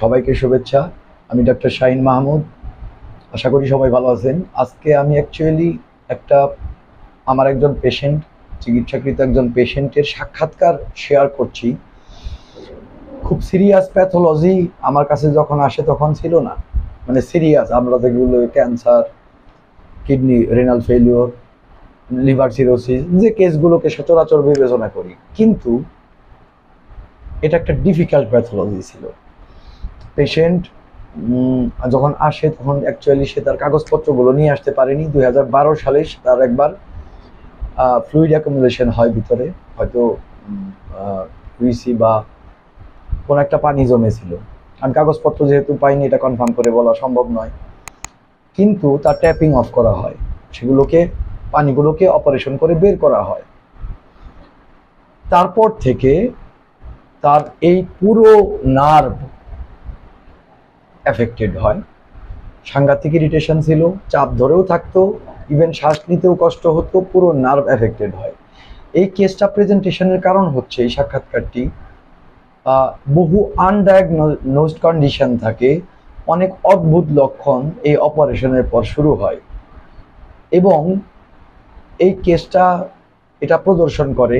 সবাইকে শুভেচ্ছা। আমি ডাক্তার শাহিন মাহমুদ। আশা করি সবাই ভালো আছেন। আজকে আমি অ্যাকচুয়ালি একটা আমার একজন পেশেন্ট চিকিৎসাকৃত একজন পেশেন্টের সাক্ষাৎকার শেয়ার করছি। খুব সিরিয়াস প্যাথোলজি আমার কাছে যখন আসে তখন ছিল না। মানে সিরিয়াস আমরা যেগুলো cancer kidney renal failure liver cirrhosis যে কেসগুলোকে সচরাচর বিবেচনা করি। কিন্তু এটা একটা ডিফিকাল্ট প্যাথোলজি ছিল। পেশেন্ট যখন আসে তখন অ্যাকচুয়ালি সে তার কাগজপত্রগুলো নিয়ে আসতে পারেনি। দু হাজার বারো সালে তার একবার ফ্লুইড অ্যাকুমুলেশন হয় ভিতরে। হয়তো উইসি বা কোনো একটা পানি জমেছিল। আমি কাগজপত্র যেহেতু পাইনি, এটা কনফার্ম করে বলা সম্ভব নয়। কিন্তু তার ট্যাপিং অফ করা হয়। সেগুলোকে, পানিগুলোকে অপারেশন করে বের করা হয়। তারপর থেকে তার এই পুরো নার্ভ এফেক্টেড হয়। সাংঘাতিক ইরিটেশন ছিল, চাপ ধরেও থাকতো ইভেন শ্বাস নিতেও কষ্ট হতো, পুরো নার্ভ এফেক্টেড হয়। এই কেসটা প্রেজেন্টেশনের কারণ হচ্ছে এই সাক্ষাৎকারটি। বহু আনডায়াগনোজড কন্ডিশন থাকে, অনেক অদ্ভুত লক্ষণ এই অপারেশনের পর শুরু হয়। এবং এই কেসটা এটা প্রদর্শন করে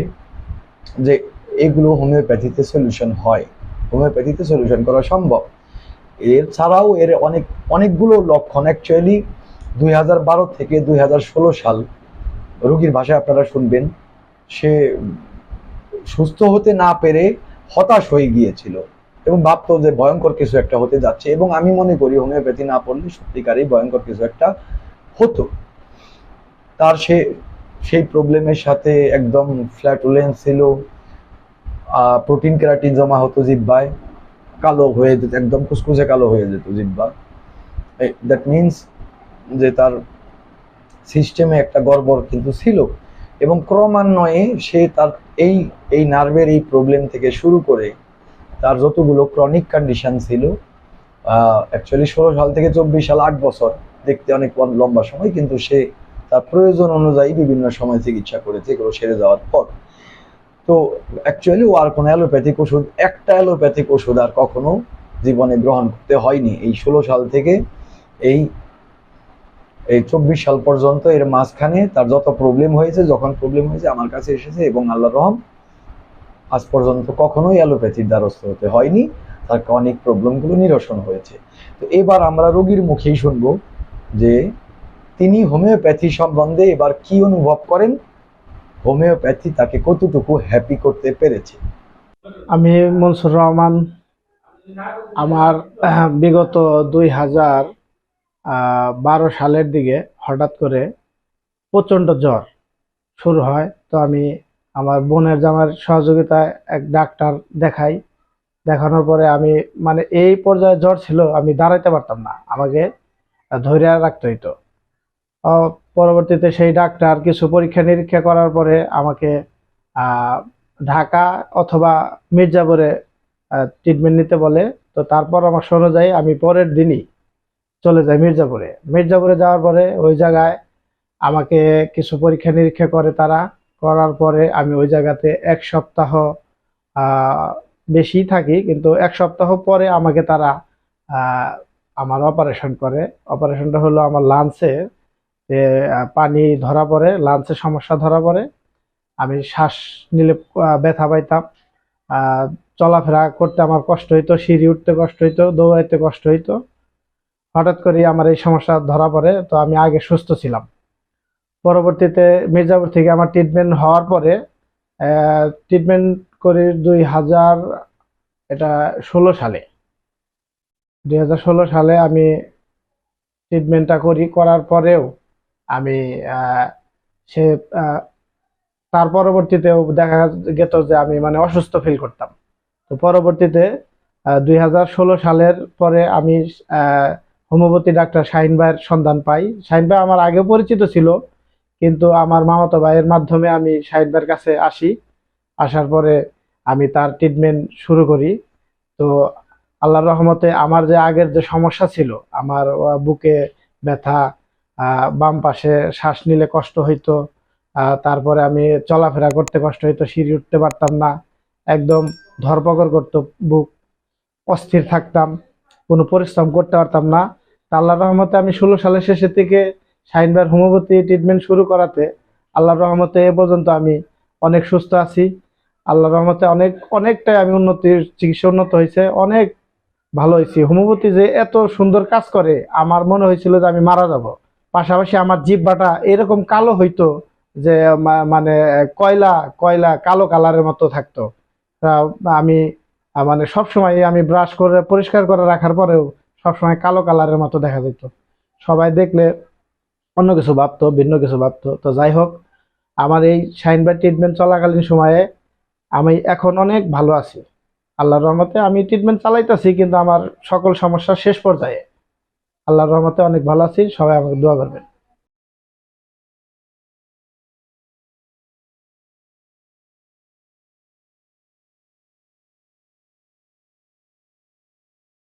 যে এগুলো হোমিওপ্যাথিতে সলিউশন হয়। হোমিওপ্যাথিতে সলিউশন করা সম্ভব। এর ছাড়াও এর অনেক, অনেকগুলো লক্ষণ। অ্যাকচুয়ালি দুই হাজার বারো থেকে দুই হাজার ষোলো সাল রোগীর ভাষায় আপনারা শুনবেন, সে সুস্থ হতে না পেরে হতাশ হয়ে গিয়েছিল এবং ভাবতো যে ভয়ঙ্কর কিছু একটা হতে যাচ্ছে এবং আমি মনে করি হোমিওপ্যাথি না পড়লে সত্যিকারই ভয়ঙ্কর কিছু একটা হতো। তার সে, সেই প্রবলেমের সাথে একদম ফ্ল্যাটুলেন্স ছিল প্রোটিন ক্যারাটিন জমা হতো জিব্বায়। কালো হয়ে যেত, একদম কুসকুসে কালো হয়ে যেত জিব্বা দ্যাট মিনস যে তার সিস্টেমে একটা গড়বড় কিন্তু ছিল এবং ক্রমান্বয়ে সে তার এই এই নার্ভের এই প্রবলেম থেকে শুরু করে তার যতগুলো ক্রনিক কন্ডিশন ছিল অ্যাকচুয়ালি ষোলো সাল থেকে চব্বিশ সাল আট বছর, দেখতে অনেক লম্বা সময়, কিন্তু সে তার প্রয়োজন অনুযায়ী বিভিন্ন সময় চিকিৎসা করেছে, এগুলো সেরে যাওয়ার পর। তো অ্যাকচুয়ালি ও আর কোনো অ্যালোপ্যাথিক ওষুধ, একটা অ্যালোপ্যাথিক ওষুধ আর কখনো জীবনে গ্রহণ করতে হয়নি। এই ষোলো সাল থেকে এই এই চব্বিশ সাল পর্যন্ত এর মাঝখানে তার যত প্রবলেম হয়েছে, যখন প্রবলেম হয়েছে আমার কাছে এসেছে এবং আল্লাহ রহম, আজ পর্যন্ত কখনোই অ্যালোপ্যাথির দ্বারস্থ হতে হয়নি। তার অনেক প্রবলেমগুলো নিরসন হয়েছে। তো এবার আমরা রোগীর মুখেই শুনব যে তিনি হোমিওপ্যাথি সম্বন্ধে এবার কি অনুভব করেন হোমিওপ্যাথি তাকে কতটুকু হ্যাপি করতে পেরেছে? আমি মনসুর রহমান। আমার বিগত দুই হাজার বারো সালের দিকে হঠাৎ করে প্রচণ্ড জ্বর শুরু হয়। তো আমি আমার বোনের জামার সহযোগিতায় এক ডাক্তার দেখাই। দেখানোর পরে আমি মানে এই পর্যায়ে জ্বর ছিল, আমি দাঁড়াইতে পারতাম না। আমাকে ধৈর্য রাখতে হইতো। পরবর্তীতে সেই ডাক্তার কিছু পরীক্ষা নিরীক্ষা করার পরে আমাকে ঢাকা অথবা মির্জাপুরে ট্রিটমেন্ট নিতে বলে। তো তার পরামর্শ অনুযায়ী আমি পরের দিনই চলে যাই মির্জাপুরে। মির্জাপুরে যাওয়ার পরে ওই জায়গায় আমাকে কিছু পরীক্ষা নিরীক্ষা করে তারা। করার পরে আমি ওই জায়গাতে এক সপ্তাহ বেশি থাকি। কিন্তু এক সপ্তাহ পরে আমাকে তারা আমার অপারেশন করে। অপারেশনটা হলো আমার লাঞ্চে পানি ধরা পড়ে লাঞ্চে সমস্যা ধরা পড়ে। আমি শ্বাস নিলে ব্যথা পাইতাম। চলাফেরা করতে আমার কষ্ট হইতো, সিঁড়ি উঠতে কষ্ট হইতো, দৌড়াইতে কষ্ট হইতো। হঠাৎ করে আমার এই সমস্যা ধরা পড়ে, তো আমি আগে সুস্থ ছিলাম। পরবর্তীতে মির্জাপুর থেকে আমার ট্রিটমেন্ট হওয়ার পরে ট্রিটমেন্ট করি দুই হাজার, এটা ষোলো সালে। দুই হাজার ষোলো সালে আমি ট্রিটমেন্টটা করি, করার পরেও আমি সে তার পরবর্তীতেও দেখা গেত যে আমি মানে অসুস্থ ফিল করতাম। তো পরবর্তীতে দুই হাজার ষোলো সালের পরে আমি হোমিওপ্যাথি ডাক্তার শাহিন ভাইয়ের সন্ধান পাই। শাহিন ভাই আমার আগেও পরিচিত ছিল, কিন্তু আমার মামাতো ভাইয়ের মাধ্যমে আমি শাহিন ভাইয়ের কাছে আসি। আসার পরে আমি তার ট্রিটমেন্ট শুরু করি। তো আল্লাহর রহমতে আমার যে আগের যে সমস্যা ছিল, আমার বুকে ব্যথা বাম পাশে শ্বাস নিলে কষ্ট হইতো তারপরে আমি চলাফেরা করতে কষ্ট হইতো, সিঁড়ি উঠতে পারতাম না, একদম ধরপকড় করতো বুক, অস্থির থাকতাম, কোনো পরিশ্রম করতে পারতাম না। আল্লাহর রহমতে আমি ষোলো সালের শেষের থেকে শাহিনবার হোমিওপ্যাথি ট্রিটমেন্ট শুরু করাতে আল্লাহর রহমতে এ পর্যন্ত আমি অনেক সুস্থ আছি। আল্লাহর রহমতে অনেক, অনেকটাই আমি উন্নতির চিকিৎসা উন্নত হয়েছে, অনেক ভালো হয়েছি। হোমিওপ্যাথি যে এত সুন্দর কাজ করে, আমার মনে হয়েছিল যে আমি মারা যাব। পাশাপাশি আমার জিব্বাটা এরকম কালো হইতো যে মানে কয়লা কয়লা কালো কালারের মতো থাকতো। আমি মানে সবসময় আমি ব্রাশ করে, পরিষ্কার করে রাখার পরেও সবসময় কালো কালারের মতো দেখা যেত। সবাই দেখলে অন্য কিছু ভাবতো, ভিন্ন কিছু ভাবতো। তো যাই হোক, আমার এই শাইন বাই ট্রিটমেন্ট চলাকালীন সময়ে আমি এখন অনেক ভালো আছি। আল্লাহর রহমতে আমি ট্রিটমেন্ট চালাইতেছি, কিন্তু আমার সকল সমস্যা শেষ পর্যায়ে। আল্লাহর রহমতে অনেক ভালো আছি সবাই আমাকে দোয়া করবেন।